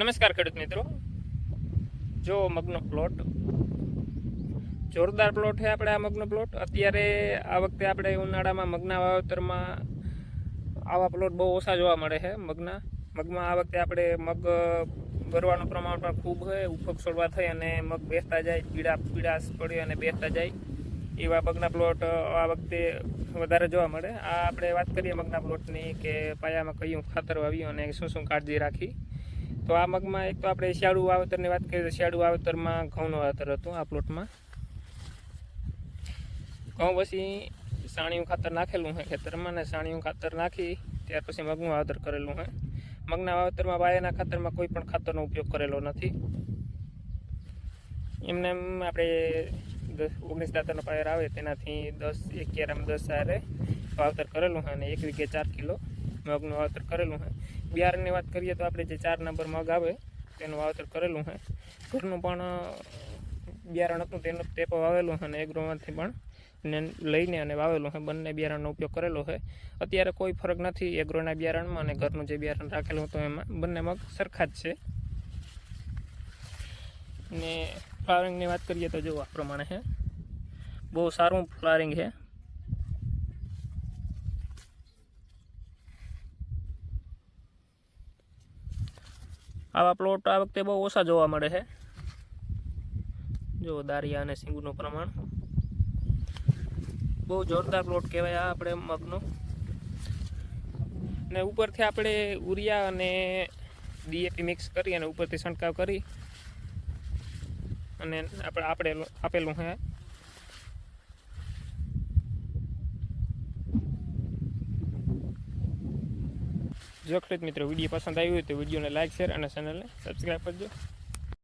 નમસ્કાર ખેડૂત મિત્રો. જો મગનો પ્લોટ જોરદાર પ્લોટ છે આપણે આ મગનો પ્લોટ અત્યારે આ વખતે આપણે ઉનાળામાં મગના વાવેતરમાં આવા પ્લોટ બહુ ઓછા જોવા મળે છે મગના. મગમાં આ વખતે આપણે મગ ભરવાનું પ્રમાણ પણ ખૂબ છે, ઉફક છોડવા થઈ અને મગ બેસતા જાય પીડા પીડાશ પડી અને બેસતા જાય. એવા મગના પ્લોટ આ વખતે વધારે જોવા મળે. આ આપણે વાત કરીએ મગના પ્લોટની કે પાયામાં કયું ખાતર વાવ્યું અને શું શું કાળજી રાખી. તો આ મગમાં એક તો આપણે શિયાળુ વાવેતરની વાત કરીએ તો શિયાળુ વાવેતરમાં ઘઉંનું વાવેતર હતું આ પ્લોટમાં. ઘઉં પછી સાણિયું ખાતર નાખેલું છે ખેતરમાં ને સાણિયું ખાતર નાખી ત્યાર પછી મગનું વાવેતર કરેલું છે મગના વાવેતરમાં બાયાના ખાતરમાં કોઈ પણ ખાતરનો ઉપયોગ કરેલો નથી. એમને એમ આપણે દસ ઓગણીસ દાંતરનો પાયર આવે તેનાથી દસ, એક કેરામ દસ સારે વાવેતર કરેલું છે અને એક વીઘે ચાર કિલો. મગનું વાવતર કરેલું છે બિયારણની વાત કરીએ તો આપણે જે ચાર નંબર મગ આવે, તેનું વાવતર કરેલું છે ઘરનું પણ બિયારણ હતું, તેનું ટેપ વાવેલું છે અને એગ્રોમાંથી પણ ને લઈને અને વાવેલું છે બંને બિયારણનો ઉપયોગ કરેલો છે અત્યારે કોઈ ફરક નથી એગ્રોના બિયારણમાં અને ઘરનું જે બિયારણ રાખેલું હતું એમાં. બંને મગ સરખા જ છે. ને ફ્લાવરિંગની વાત કરીએ તો જો આ પ્રમાણે છે બહુ સારું ફ્લાવરિંગ છે આવા પ્લોટ આ વખતે બહુ ઓછા જોવા મળે છે. જો દારિયા અને સિંગુનું પ્રમાણ. બહુ જોરદાર પ્લોટ કહેવાય આ આપણે મગનો. ને ઉપરથી આપણે ઉરિયા અને ડીએપી મિક્સ કરી અને ઉપરથી છંટકાવ કરી. અને આપણે આપણે આપેલું છે. જો ખેડૂત મિત્રો વીડિયો પસંદ આવ્યો હોય તો વિડીયોને લાઇક શેર અને ચેનલને સબસ્ક્રાઈબ કરજો.